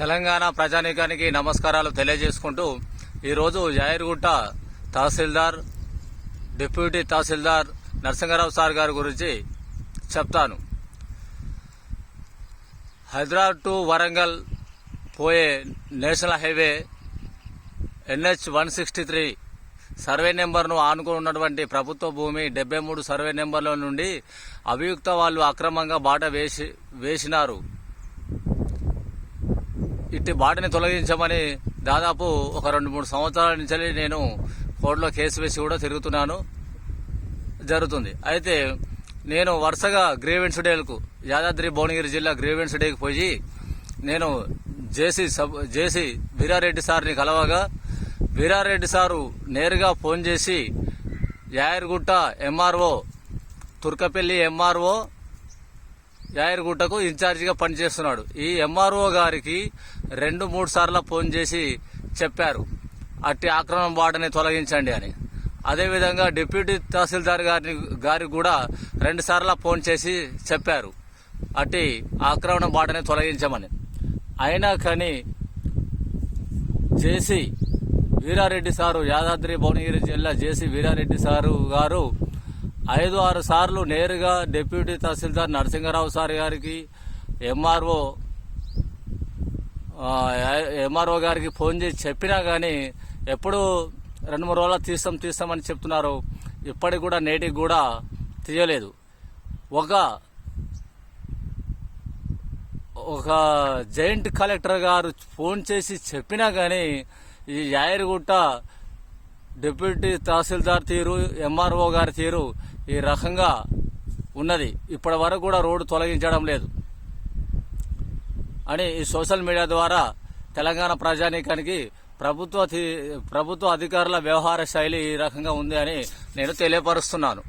తెలంగాణ ప్రజానీకానికి నమస్కారాలు తెలియజేసుకుంటూ ఈరోజు జాయిర్గుట్ట తహసీల్దార్ డిప్యూటీ తహసీల్దార్ నరసింహారావు సార్ గారి గురించి చెప్తాను. హైదరాబాద్ టు వరంగల్ పోయే national highway NH one sixty three survey నెంబర్ను ఆనుకుని ఉన్నటువంటి ప్రభుత్వ భూమి డెబ్బై మూడు సర్వే నెంబర్ల నుండి అభియుక్త వాళ్ళు అక్రమంగా బాట వేసి వేసినారు. ఇట్టి బాటని తొలగించమని దాదాపు ఒక రెండు మూడు సంవత్సరాల నుంచి నేను కోర్టులో కేసు వేసి కూడా తిరుగుతున్నాను. జరుగుతుంది. అయితే నేను వరుసగా గ్రీవెన్స్ డేలకు యాదాద్రి భువనగిరి జిల్లా గ్రీవెన్స్ డేకి పోయి నేను జేసీ సబ్ జేసీ వీరారెడ్డి సార్ని కలవగా వీరారెడ్డి సారు నేరుగా ఫోన్ చేసి యాయర్గుట్ట ఎంఆర్ఓ తుర్కపల్లి ఎంఆర్ఓ యాయర్గుట్టకు ఇన్ఛార్జిగా పనిచేస్తున్నాడు. ఈ ఎంఆర్ఓ గారికి రెండు మూడు సార్లు ఫోన్ చేసి చెప్పారు. అట్టి ఆక్రమణ బాటని తొలగించండి అని. అదేవిధంగా డిప్యూటీ తహసీల్దార్ గారిని గారికి కూడా రెండు సార్లు ఫోన్ చేసి చెప్పారు. అట్టి ఆక్రమణ బాటని తొలగించమని. అయినా కానీ జేసీ వీరారెడ్డి సారు యాదాద్రి భువనగిరి జిల్లా జేసీ వీరారెడ్డి సారు గారు ఐదు ఆరు సార్లు నేరుగా డిప్యూటీ తహసీల్దార్ నరసింహారావు సార్ గారికి ఎంఆర్ఓ ఎంఆర్ఓ గారికి ఫోన్ చేసి చెప్పినా కానీ ఎప్పుడు రెండు మూడు రోజులు తీస్తాం తీస్తామని చెప్తున్నారు. ఇప్పటికి కూడా నేటికి కూడా తీయలేదు. ఒక ఒక జాయింట్ కలెక్టర్ గారు ఫోన్ చేసి చెప్పినా కానీ ఈ యాయరిగుట్ట డిప్యూటీ తహసీల్దార్ తీరు ఎంఆర్ఓ గారి తీరు ఈ రకంగా ఉన్నది. ఇప్పటి వరకు కూడా రోడ్డు తొలగించడం లేదు. అని ఈ సోషల్ మీడియా ద్వారా తెలంగాణ ప్రజానీకానికి ప్రభుత్వ ప్రభుత్వ అధికారుల వ్యవహార శైలి ఈ రకంగా ఉంది అని నేను తెలియపరుస్తున్నాను.